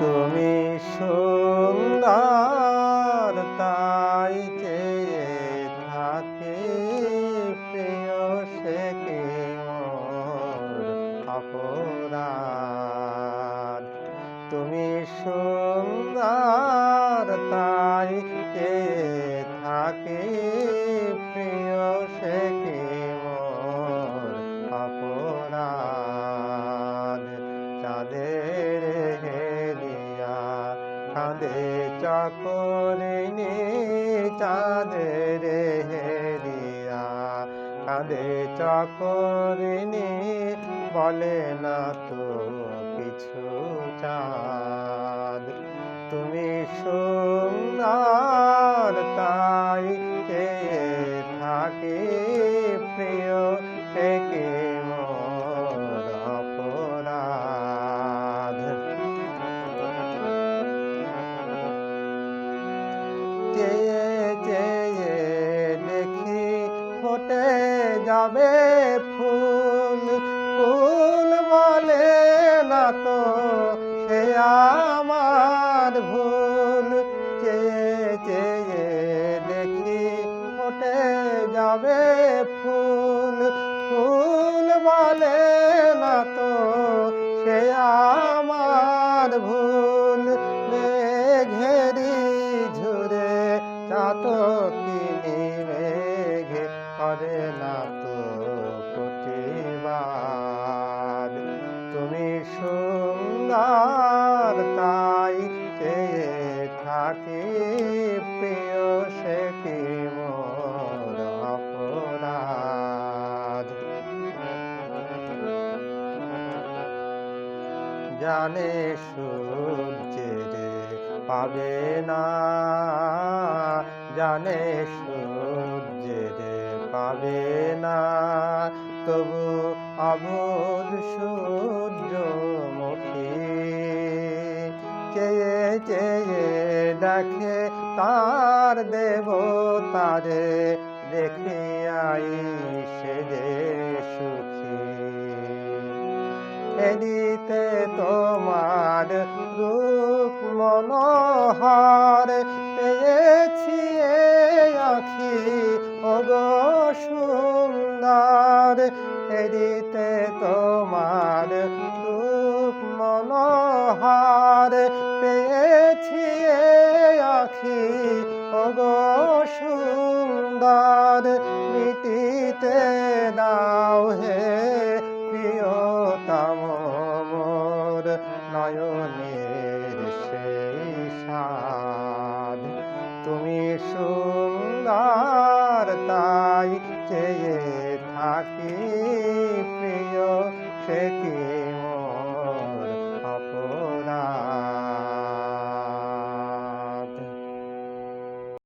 তুমি সুন্দর তাই যে থাকে প্রিয় সে কে অপরাধ। তুমি সুন্দর কাঁদে চাকরিনি চাঁদে রে হেরিয়া কাঁদে চকরিনি বলে না তো যাবে ফুল ফুল বলে না তো, সে আমার ভুল। চেয়ে চেয়ে দেখি ফোটে যাবে ফুল ফুল বলে না তো, সে আমার ভুল। মেঘেরি ঝুরে চাতকিনি চেয়ে থাকি প্রিয় সে কি অপরাধ? জানে সূর্যের পাবে না, জানে সূর্যের পাবে না, তবু অবুধ সূর্যমুখী চেয়ে চেয়ে দেখে তার দেব তারে দেখিয়াই সে যে সুখী। এদিতে তোমার রূপ মনোহর পেয়েছি আখি, ওগো সুন্দর। এদিতে তোমার রূপ মনোহর পেয়েছি এ আখি। ওগো সুন্দর মিটিতে দাও হে প্রিয়তম মোর নয়নের সেই সাধ তুমি সুন্দর তাই চেয়ে থাকি প্রিয়, সে